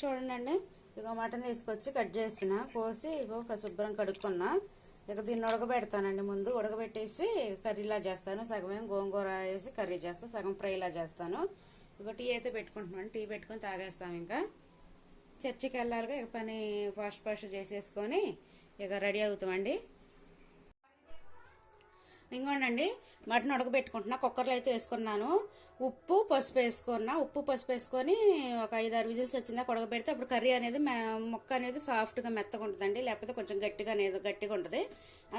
చూడండి ఇగో మటన్ తీసుకొచ్చి కట్ చేసిన. కోసి ఇగో ఒక శుభ్రం కడుక్కున్నా. ఇక దీన్ని ఉడకబెడతానండి ముందు. ఉడకబెట్టేసి కర్రీలా చేస్తాను. సగమేం గోంగూర వేసి కర్రీ చేస్తాను సగం ఫ్రైలా చేస్తాను. ఇక టీ అయితే పెట్టుకుంటున్నాను. టీ పెట్టుకొని తాగేస్తాం ఇంకా. చర్చికి వెళ్ళాలిగా. ఇక పని ఫాస్ట్ ఫాస్ట్ చేసేసుకొని ఇక రెడీ అవుతామండి. ఇంకోండి మటన్ ఉడకబెట్టుకుంటున్నా కుక్కర్లో అయితే వేసుకున్నాను. ఉప్పు పసుపు వేసుకున్నా ఉప్పు పసుపు వేసుకొని ఒక ఐదు ఆరు విజిల్స్ వచ్చిందా ఉడకబెడితే అప్పుడు కర్రీ అనేది ముక్క అనేది సాఫ్ట్గా మెత్తగా ఉంటుందండి లేకపోతే కొంచెం గట్టిగా అనేది గట్టిగా ఉంటుంది.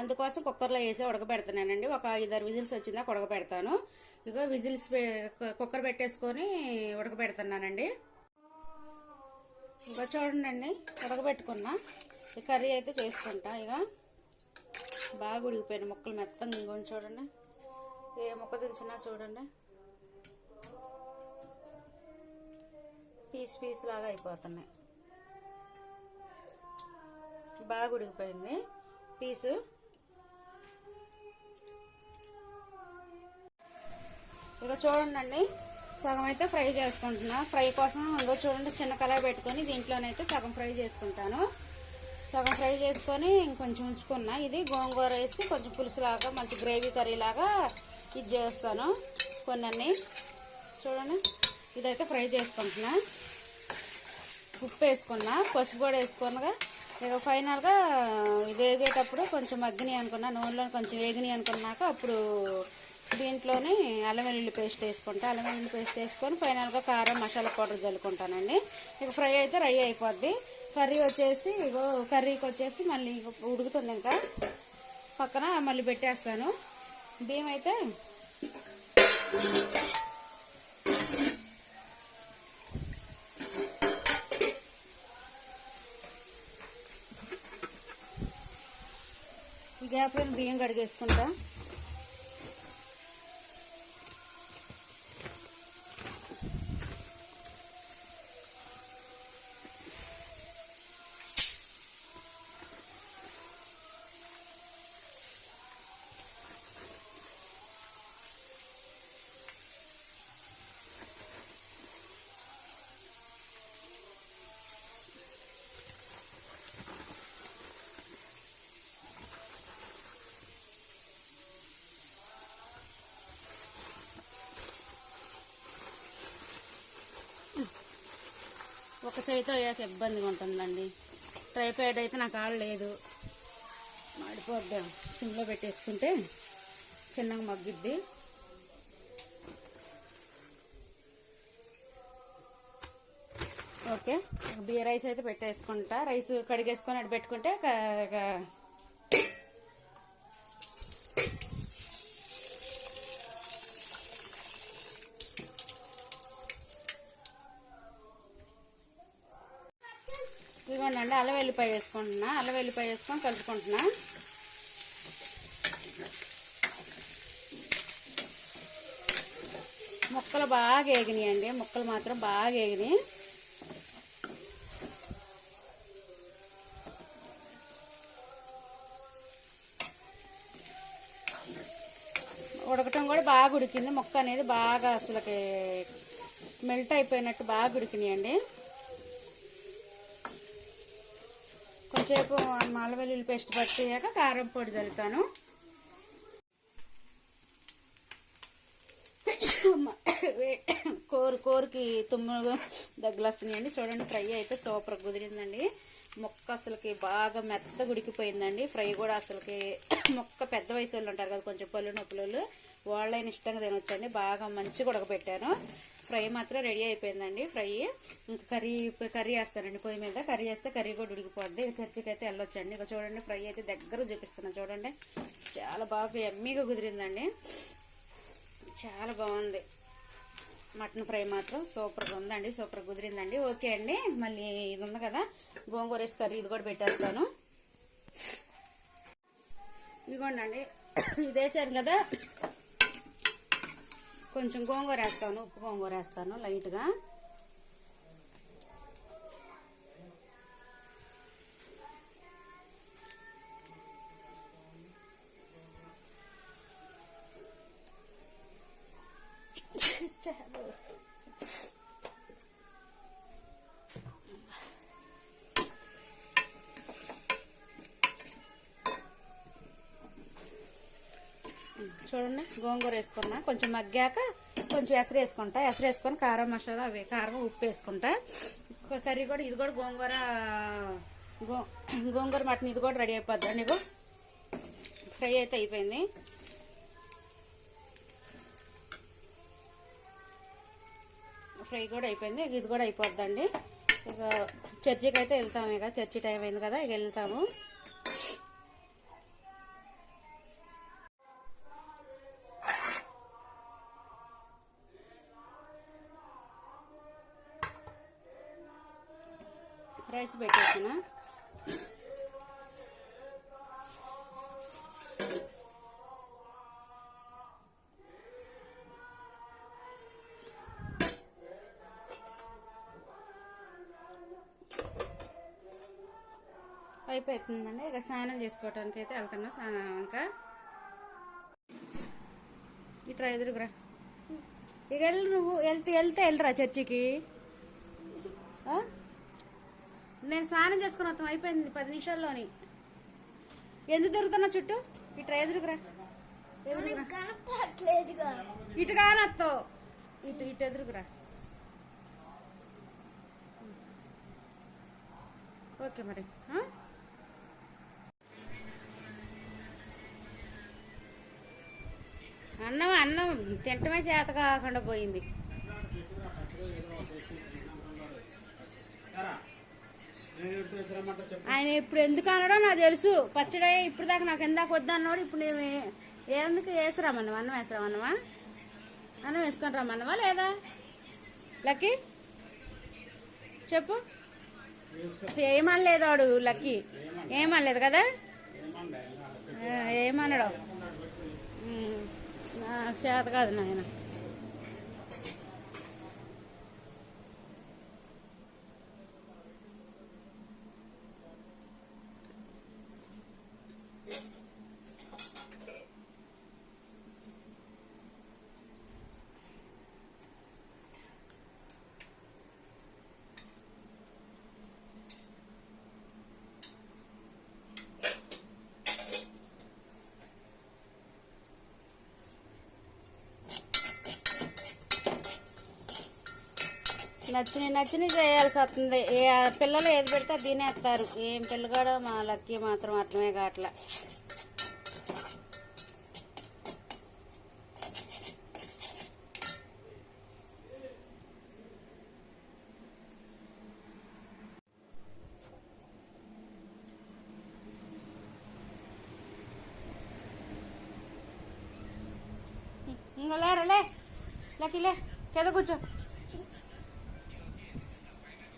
అందుకోసం కుక్కర్లో వేసి ఉడకబెడుతున్నానండి ఒక ఐదు ఆరు విజిల్స్ వచ్చిందా ఉడకబెడతాను. ఇక విజిల్స్ కుక్కర్ పెట్టేసుకొని ఉడకబెడుతున్నానండి. ఇంకా చూడండి ఉడకబెట్టుకున్నా. ఈ కర్రీ అయితే చేసుకుంటా ఇక బాగా ఉడికిపోయిన ముక్కలు మెత్తంగా ఇంకొని చూడండి. ఏ ముక్క దించినా చూడండి. పీస్ పీస్ లాగా అయిపోతున్నాయి. బాగా ఉడికిపోయింది. పీసు. ఇక చూడండి సగం అయితే ఫ్రై చేసుకుంటున్నా. ఫ్రై కోసం ఇంకో చూడండి చిన్న కళాయి పెట్టుకొని దీంట్లోనైతే సగం ఫ్రై చేసుకుంటాను. సగం ఫ్రై చేసుకొని ఇంకొంచెం ఉంచుకున్నా. ఇది గోంగూర వేసి కొంచెం పులుసులాగా మంచి గ్రేవీ కర్రీ లాగా ఇది చేస్తాను. కొన్ని చూడండి. ఇదైతే ఫ్రై చేసుకుంటున్నా. ఉప్పు వేసుకున్నా. పసుపు కూడా వేసుకున్నగా ఇక ఫైనల్గా ఇది వేగేటప్పుడు కొంచెం మగ్గినాయి అనుకున్నా. నూనెలో కొంచెం వేగినాయి అనుకున్నాక అప్పుడు దీంట్లోని అల్లం వెల్లుల్లి పేస్ట్ వేసుకుంటా. అల్లం వెల్లుల్లి పేస్ట్ వేసుకొని ఫైనల్గా కారం మసాలా పౌడర్ జల్లుకుంటానండి ఇక ఫ్రై అయితే రెడీ అయిపోద్ది. కర్రీ వచ్చేసి ఇగో కర్రీకి వచ్చేసి మళ్ళీ ఉడుకుతుంది ఇంకా. పక్కన మళ్ళీ పెట్టేస్తాను. బియ్యం అయితే ఈ గ్యాప్లో బియ్యం కడిగేసుకుంటా. ఒక చేతితో వేయక ఇబ్బందిగా ఉంటుందండి. ట్రైపాడ్ అయితే నాకు ఆడలేదు మాడిపోద్దాం. సిమ్లో పెట్టేసుకుంటే చిన్నగా మగ్గిద్ది. ఓకే. బియ్య రైస్ అయితే పెట్టేసుకుంటా. రైస్ కడిగేసుకొని అటు పెట్టుకుంటే క- అల్ల వెల్లిపాయ వేసుకుంటున్నా. అల్ల వెల్లిపాయ వేసుకొని కలుపుకుంటున్నా. ముక్కలు బాగా అండి ముక్కలు మాత్రం బాగా ఏగినాయి. ఉడకటం కూడా బాగా ఉడికింది. ముక్క అనేది బాగా అసలుకి మెల్ట్ అయిపోయినట్టు బాగా ఉడికినాయండి. కొంచెంసేపు అల్లం వెల్లుల్లి పేస్ట్ పట్టాక కారం పొడి చల్లుతాను. కోరు కోరికి తుమ్ములు దగ్గులు వస్తున్నాయండి చూడండి ఫ్రై అయితే సూపర్ కుదిరిందండి. మొక్క అసలుకి బాగా మెత్త ఉడికిపోయిందండి ఫ్రై కూడా అసలుకి మొక్క పెద్ద వయసు వాళ్ళు ఉంటారు కదా కొంచెం పళ్ళు నొప్పులు వాళ్ళైన ఇష్టంగా తినొచ్చండి. బాగా మంచిగా ఉడకబెట్టాను. ఫ్రై మాత్రం రెడీ అయిపోయిందండి. ఫ్రై ఇంకా కర్రీ కర్రీ వేస్తానండి. పొయ్యి మీద కర్రీ వేస్తే కర్రీ కూడా ఉడికిపోద్ది. ఇక చర్చికి అయితే వెళ్ళొచ్చండి. ఇక చూడండి ఫ్రై అయితే దగ్గర చూపిస్తున్నాను చూడండి చాలా బాగా ఎమ్మీగా కుదిరిందండి. చాలా బాగుంది. మటన్ ఫ్రై మాత్రం సూపర్గా ఉందండి. సూపర్ కుదిరిందండి. ఓకే అండి. మళ్ళీ ఇది ఉంది కదా గోంగూర వేసి కర్రీ ఇది కూడా పెట్టేస్తాను. ఇదిగోండి అండి. ఇది వేసాను కదా కొంచెం గోంగూర వేస్తాను ఉప్పు గోంగూర వేస్తాను లైట్గా. చూడండి గోంగూర వేసుకున్నా. కొంచెం మగ్గాక కొంచెం ఎసరు వేసుకుంటా. ఎసరు వేసుకొని కారం మసాలా అవి కారం ఉప్పు వేసుకుంటా. కర్రీ కూడా ఇది కూడా గోంగూర గో గోంగూర మటన్ ఇది కూడా రెడీ అయిపోద్ది నీకు? ఫ్రై అయితే అయిపోయింది. ఫ్రై కూడా అయిపోయింది. ఇది కూడా అయిపోద్దండి. ఇక చర్చికి అయితే వెళ్తాము ఇక. చర్చి టైం అయింది కదా ఇక వెళ్తాము. రైస్ పెట్టేసిన. అయిపోతుందండి. ఇక స్నానం చేసుకోవటానికి అయితే వెళ్తున్నా. స్నానం ఇంకా ఇట్రా ఎదురుగురా ఇక వెళ్ళు నువ్వు వెళ్తే వెళ్తే వెళ్ళరా చర్చికి? ఆ? నేను స్నానం చేసుకుని వస్తాం అయిపోయింది పది నిమిషాల్లోని. ఎందుకు తిరుగుతున్నా చుట్టూ? ఇట్రా ఎదురుగురా ఎదురుగురా కనపడలేదుగా ఇటు కానత్తో ఇటు ఇటు ఎదురుగురా ఓకే మరి? అన్నం అన్నం తింటమే చేత కాకుండా పోయింది. ఆయన ఇప్పుడు ఎందుకు అనడో నాకు తెలుసు. పచ్చడి ఇప్పుడు దాకా నాకు ఎందాక వద్దన్నాడు ఇప్పుడు నేను ఎందుకు వేసరామన్నావా? అన్నం వేసరామన్నావా? అన్నం వేసుకొని రమ్మన్నావా లేదా? లక్కీ? చెప్పు. ఏమనలేదు వాడు లక్కీ. ఏమనలేదు కదా? ఏమన్నాడు చేత కాదు నాయన. నచ్చిన నచ్చిన చేయాల్సి వస్తుంది. ఏ పిల్లలు ఏది పెడితే తినేస్తారు. ఏం పిల్లగాడో మా లక్కీ మాత్రం అర్థమే కావట్లే. ఇంకా లేరా లే కింద కూర్చో.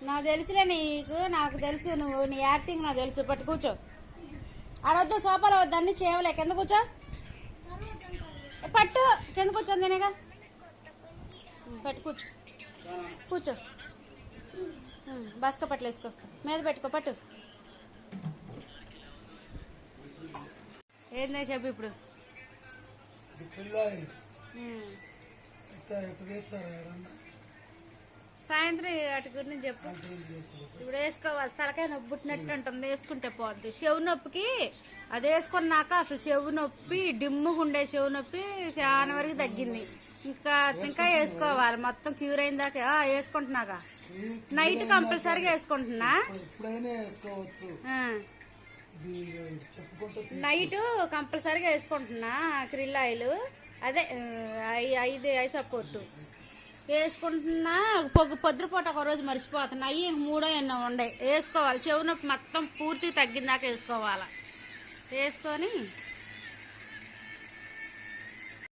నాకు తెలుసులే నీకు నాకు తెలుసు నువ్వు నీ యాక్టింగ్ నాకు తెలుసు. పట్టు కూర్చో. ఆడవద్దు సోఫాలో వద్దు అన్ని చేయవలే. కింద కూర్చో. పట్టు. కింద కూర్చో నేనేగా పట్టు కూర్చో. కూర్చో. బాస్క పట్లు వేసుకో. మీద పెట్టుకో పట్టు. ఏందో చెప్పు ఇప్పుడు? సాయంత్రం వాటి గురించి చెప్పు. ఇప్పుడు వేసుకోవాలి. తలకాయ నొప్పి పుట్టినట్టు ఉంటుంది. వేసుకుంటే పోద్ది. చెవు నొప్పికి అది వేసుకున్నాక అసలు చెవు నొప్పి డిమ్ముగా ఉండే చెవు నొప్పి చాలా వరకు తగ్గింది. ఇంకా ఇంకా వేసుకోవాలి. మొత్తం క్యూర్ అయిన దాకా ఆ, వేసుకుంటున్నాగా. నైట్ కంపల్సరీగా వేసుకుంటున్నా. నైట్ కంపల్సరీగా వేసుకుంటున్నా క్రిల్ ఆయిల్. అదే ఐదు ఐ సపోర్టు వేసుకుంటున్నా పొగ్గు పొద్దుపూట ఒక రోజు మర్చిపోతున్నా. ఇంక మూడో ఎన్నో ఉండే. వేసుకోవాలి. చెవు నొప్పి మొత్తం పూర్తి తగ్గిందాక వేసుకోవాలి. వేసుకొని